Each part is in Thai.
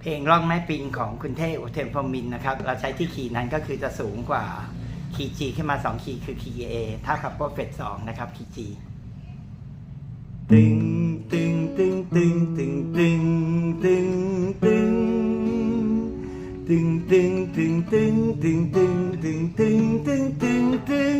เพลงร่องแม่ปิงของคุณเท่อุเทมพรมินนะครับ เราใช้ที่คีย์นั้นก็คือจะสูงกว่าคีย์ G ขึ้นมา 2 คีย์คือคีย์ A ถ้าคับว่าเฟด2นะครับคีย์ G ตึงตึงตึงตึงตึงตึงตึงตึงตึงตึงตึงตึงตึงตึงตึงตึงตึงตึง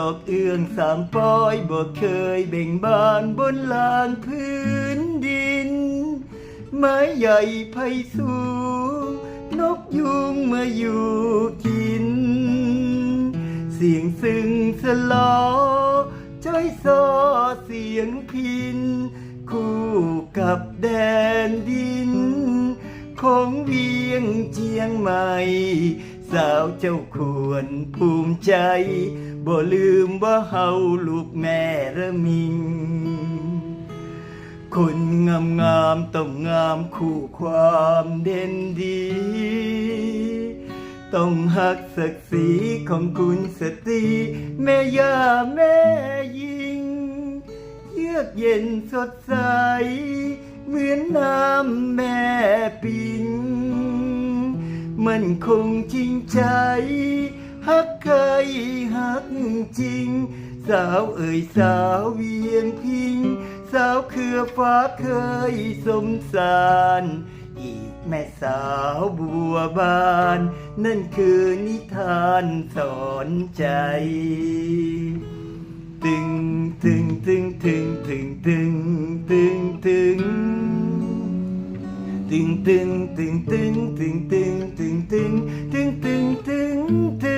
อกบัวตองนั้นบานอยู่บนยอดอกเอื้องสามป้อยบ่เคยเบ่งบานบนลานพื้นดิน ไม้ใหญ่ไผ่สูง นกยุงมาอยู่กิน เสียงซึ่งสลอจ้อยซอเสียงพิน คู่กับแดนดิน ของเวียงเจียงใหม่ สาวเจ้าควรภูมิใจ บ่ลืมว่าเฮาลูกแม่ระมิง คนงามงามๆต้องงามคู่ความเด่นดี ต้องหักศักดิ์ศรีของคุณสตรีแม่ย่าแม่ยิง เยือกเย็นสดใส เหมือนน้ำแม่ปิงมันคงจริงใจ ฮักเคยฮักจริง สาวเอ่ยสาวเวียงพิง สาวเครือฟ้าเคยสมสารอีกแม่สาวบัวบาน นั่นคือนิทานสอนใจ ตึงตึงตึงตึงตึงตึงตึงตึงตึงตึงตึงตึงตึงตึงตึงตึงตึงตึงตึง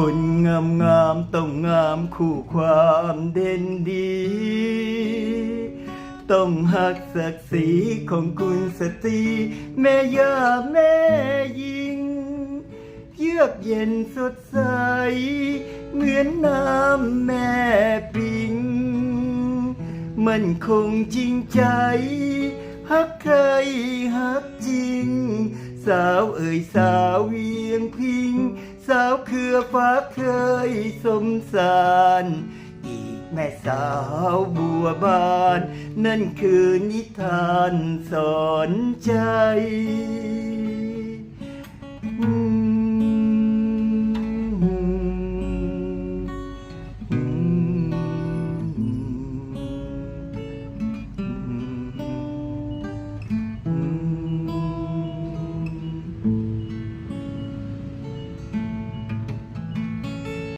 คนงามงามๆต้องงามคู่ความเด่นดี ต้องหักศักดิ์ศรีของคุณสตรีแม่ย่าแม่ยิง เยือกเย็นสดใส เหมือนน้ำแม่ปิง มันคงจริงใจฮักใครฮักจริง สาวเอ่ยสาวเวียงพิง สาวเครือฟ้าเคยสมสารอีกแม่สาวบัวบาน นั่นคือนิทานสอนใจ